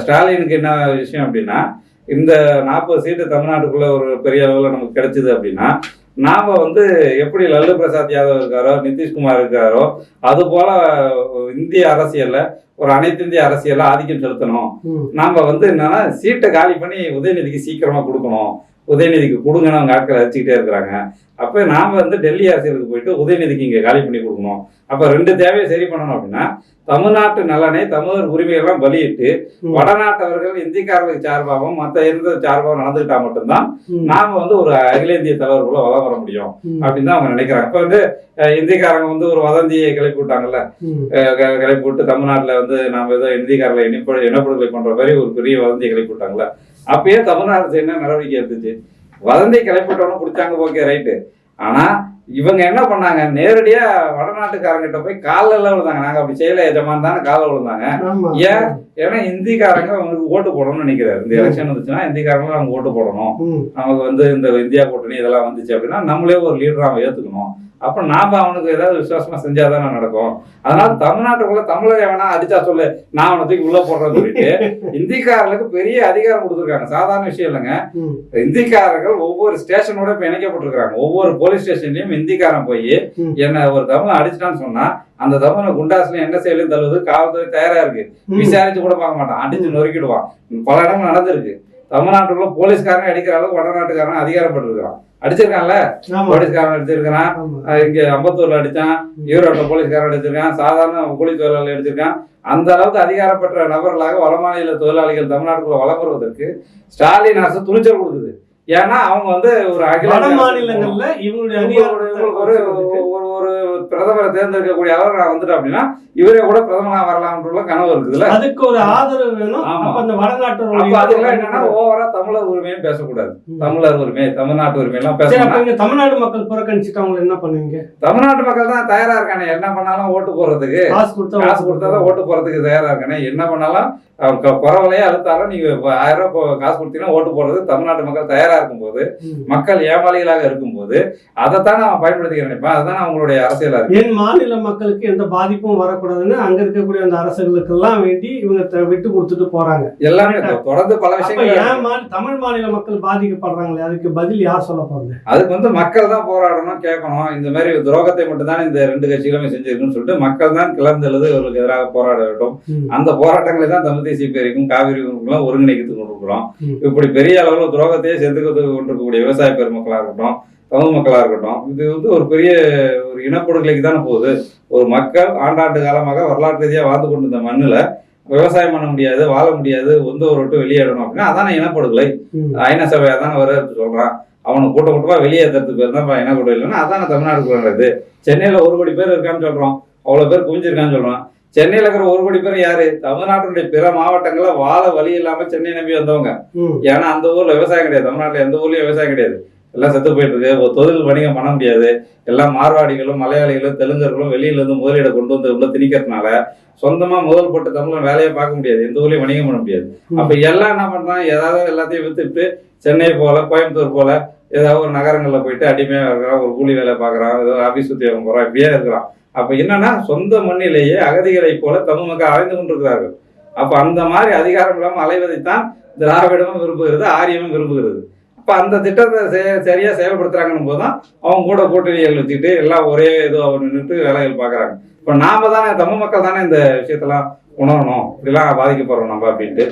ஸ்டாலினுக்கு என்ன விஷயம் அப்படின்னா இந்த நாற்பது சீட்டு தமிழ்நாட்டுக்குள்ள ஒரு பெரிய அளவில் நமக்கு கிடைச்சது அப்படின்னா நாம வந்து எப்படி லல்லு பிரசாத் யாதவ் இருக்காரோ நிதிஷ்குமார் இருக்காரோ அது போல இந்திய அரசியல்ல ஒரு அனைத்து இந்திய அரசியல்ல ஆதிக்கம் செலுத்தணும். நாம வந்து என்னன்னா சீட்டை காலி பண்ணி உதயநிதிக்கு சீக்கிரமா கொடுக்கணும் உதயநிதிக்கு கொடுங்கன்னு அவங்க ஆட்களை வச்சுக்கிட்டே இருக்கிறாங்க அப்ப நாம வந்து டெல்லி அரசியலுக்கு போயிட்டு உதயநிதிக்கு இங்க காலி பண்ணி கொடுக்கணும் அப்ப ரெண்டு தேவையை சரி பண்ணணும் அப்படின்னா தமிழ்நாட்டு நலனை தமிழர் உரிமையெல்லாம் பலியிட்டு. வடநாட்டவர்கள் இந்திக்காரர்களுக்கு சார்பாகவும் மற்ற எந்த சார்பாகவும் நடந்துக்கிட்டா மட்டும்தான். நாம வந்து ஒரு அகில இந்திய தலைவருக்குள்ள வளம் வர முடியும். அப்படின்னு தான் அவங்க நினைக்கிறாங்க இப்ப வந்து இந்திக்காரங்க வந்து ஒரு வதந்தியை கிளப்பி விட்டாங்கல்ல கிளப்பி விட்டு தமிழ்நாட்டுல வந்து நாம ஏதோ இந்திக்காரர்களை இனப்படு இனப்படுகொலை பண்ற மாதிரி ஒரு பெரிய வதந்தியை கிளப்பி விட்டாங்கல்ல அப்பயே தமிழ்நாடு என்ன நடவடிக்கை எடுத்துச்சு? வதந்தி கிளப்பி விட்டவனும் பிடிச்சாங்க ஓகே ரைட்டு ஆனா இவங்க என்ன பண்ணாங்க? நேரடியா வடநாட்டுக்காரங்கிட்ட போய் காலில் எல்லாம் விழுந்தாங்க. நாங்க அப்படி செய்யல எஜமான் தானே காலில் விழுந்தாங்க. ஏன்? ஏன்னா இந்திக்காரங்க அவங்களுக்கு ஓட்டு போடணும்னு நினைக்கிறாரு. இந்த எலெக்ஷன் வந்துச்சுன்னா இந்திக்காரங்க அவங்க ஓட்டு போடணும். நமக்கு வந்து இந்த இந்தியா கூட்டணி இதெல்லாம் வந்துச்சு அப்படின்னா நம்மளே ஒரு லீடர் அவன் ஏத்துக்கணும். அப்ப நாம அவனுக்கு ஏதாவது விசுவாசமா செஞ்சாதானே நடக்கும். அதனால தமிழ்நாட்டுக்குள்ள தமிழரை வேணா அடிச்சா சொல்லு. நான் அவனை தூக்கி உள்ள போடுறேன்னு சொல்லிட்டு இந்திக்காரர்களுக்கு பெரிய அதிகாரம் கொடுத்துருக்காங்க. சாதாரண விஷயம் இல்லைங்க. இந்திக்காரர்கள் ஒவ்வொரு ஸ்டேஷனோட இப்ப இணைக்கப்பட்டிருக்காங்க ஒவ்வொரு போலீஸ் ஸ்டேஷன்லயும் இந்திக்காரன் போய். என்ன ஒரு தமிழ் அடிச்சிட்டான்னு சொன்னா அந்த தமிழை குண்டாஸ்ல என்ன செயலும் தள்ளுவது காவல்துறை தயாரா இருக்கு. விசாரிச்சு கூட பார்க்க மாட்டான். அடிச்சு நொறுக்கிடுவான். பல இடங்கள் நடந்திருக்கு. தமிழ்நாட்டுக்குள்ள போலீஸ்காரன் அடிக்கிற அளவுக்கு வடநாட்டுக்காரன் அதிகாரப்பட்டிருக்கான் அடிச்சிருக்கான்ல. போலீஸ்காரன் அடிச்சிருக்கான் இங்க அம்பத்தூர்ல அடிச்சான். ஈரோட்ல போலீஸ்காரன் அடிச்சிருக்கான். சாதாரண கூலி தொழிலாளி அடிச்சிருக்கான். அந்த அளவுக்கு அதிகாரப்பெற்ற நபர்களாக வடமாநில தொழிலாளிகள் தமிழ்நாட்டுக்குள்ள வளம் வருவதற்கு ஸ்டாலின் அரசு துணிச்சல் கொடுக்குது. ஏன்னா அவங்க வந்து ஒரு அகில மாநிலங்கள்ல இவங்களுடைய ஒரு ஒரு பிரதமரை தேர்ந்தெடுக்கக்கூடிய அவர் நான் வந்துட்டேன் அப்படின்னா இவரே கூட பிரதமரா வரலாம்ன்ற கனவு இருக்குதுல்ல? அதுக்கு ஒரு ஆதரவு வேணும். அந்த வடநாட்டு அப்ப அதுக்கெல்லாம் என்னன்னா ஓவரா தமிழர் உரிமையும் பேசக்கூடாது. தமிழர் உரிமை தமிழ்நாட்டு உரிமை எல்லாம் இங்க தமிழ்நாடு மக்கள் புறக்கணிச்சுட்டு அவங்க என்ன பண்ணுவீங்க? தமிழ்நாட்டு மக்கள் தான் தயாரா இருக்கானே என்ன பண்ணாலும் ஓட்டு போடுறதுக்கு. காசு கொடுத்தா காசு கொடுத்தாதான் ஓட்டு போறதுக்கு தயாரா இருக்கானே என்ன பண்ணாலும் குறவலையே அழுத்தாலும் நீங்க ஆயிரம் ரூபாய் காசு கொடுத்தீங்கன்னா ஓட்டு போடுறது தமிழ்நாட்டு மக்கள் தயாரா இருக்கும்போது. மக்கள் ஏமாளிகளாக இருக்கும்போது அதைத்தான் அவன் பயன்படுத்திக்க நினைப்பான் அதுதான் அவங்களுடைய அரசியலா இருக்கு என் மாநில மக்களுக்கு எந்த பாதிப்பும் வரக்கூடாதுன்னு அங்க இருக்கக்கூடிய அந்த அரசுகளுக்கு எல்லாம் வேண்டி இவங்க விட்டு கொடுத்துட்டு போறாங்க. எல்லாமே தொடர்ந்து பல விஷயங்கள் தமிழ் மாநில மக்கள் பாதிக்கப்படுறாங்களே? அதுக்கு பதில் யார் சொல்ல போறது? அதுக்கு வந்து மக்கள் தான் போராடணும் கேட்கணும். இந்த மாதிரி துரோகத்தை மட்டும்தான் இந்த ரெண்டு கட்சிகளுமே செஞ்சிருக்குன்னு சொல்லிட்டு மக்கள் தான் கிளர்ந்தெழுது இவர்களுக்கு எதிராக போராட வேண்டும். ம். அந்த போராட்டங்களை தான் தமிழ் தேசிய பேருக்கும் காவிரி ஒருங்கிணைத்து கொண்டிருக்கிறோம். இப்படி பெரிய அளவுல துரோகத்தையே செதுக்க கொண்டிருக்கக்கூடிய விவசாய பெருமக்களா இருக்கட்டும் தமிழ் மக்களா இருக்கட்டும் இது வந்து ஒரு பெரிய ஒரு இனப்படுகொலைக்கு தானே போகுது. ஒரு மக்கள் ஆண்டாண்டு காலமாக வரலாற்று ரீதியா வாழ்ந்து கொண்டிருந்த மண்ணுல விவசாயம் பண்ண முடியாது வாழ முடியாது சொந்த ஊரை விட்டு வெளியேறணும் அப்படின்னா அதான இனப்படுகொலை. ஐநா சபை அதான வர சொல்றான். அவனை கூட்ட கூட்டமா வெளியேற்றுறதுக்கு பேர் தான் இனப்படுகொலை இல்லைன்னா அதான தமிழ்நாடு நடக்குது சென்னையில ஒரு கோடி பேர் இருக்கான்னு சொல்றோம். அவ்வளவு பேர் குவிஞ்சிருக்கான்னு சொல்றோம். சென்னையில இருக்கிற ஒரு கோடி பேர் யாரு? தமிழ்நாட்டினுடைய பிற மாவட்டங்கள்ல வாழ வழி இல்லாம சென்னை நம்பி வந்தவங்க. ஏன்னா அந்த ஊர்ல விவசாயம் கிடையாது. தமிழ்நாட்டுல எந்த ஊர்லயும் விவசாயம் கிடையாது. எல்லாம் செத்து போயிட்டு இருக்கு ஒரு தொழில் வணிகம் பண்ண முடியாது. எல்லாம் மார்வாடிகளும் மலையாளிகளும் தெலுங்கர்களும் வெளியில இருந்து முதலீடை கொண்டு வந்து உள்ள திணிக்கிறதுனால சொந்தமா முதல் போட்டு தமிழ்ல வேலையை பார்க்க முடியாது. எந்த ஊர்லயும் வணிகம் பண்ண முடியாது. அப்ப எல்லாம் என்ன பண்றான்? ஏதாவது எல்லாத்தையும் வித்துட்டு சென்னை போல கோயம்புத்தூர் போல ஏதாவது ஒரு நகரங்கள்ல போயிட்டு அடிமையா இருக்கிறான் ஒரு கூலி வேலை பார்க்கறான் ஏதோ ஆபீஸ் உத்தியோகம் போறான் இப்படியே இருக்கிறான். அப்ப என்னன்னா சொந்த மண்ணிலேயே அகதிகளைப் போல தமிழ் மக்கள் அலைந்து கொண்டிருக்கிறார்கள். அப்ப அந்த மாதிரி அதிகாரம் இல்லாமல் அலைவதைத்தான் திராவிடமும் விரும்புகிறது ஆரியமும் விரும்புகிறது. அப்போ அந்த திட்டத்தை செ- சரியா செயல்படுத்துறாங்கன்னு போதுதான் அவங்க கூட கூட்டணிகள் வச்சுக்கிட்டு எல்லாம் ஒரே இதுவாக நின்றுட்டு வேலைகள் பாக்குறாங்க. இப்ப நாம் தானே தமிழ் மக்கள் தானே இந்த விஷயத்தெல்லாம் உணரணும். இப்படிலாம் பாதிக்கப்படுறோம் நம்ம அப்படின்ட்டு.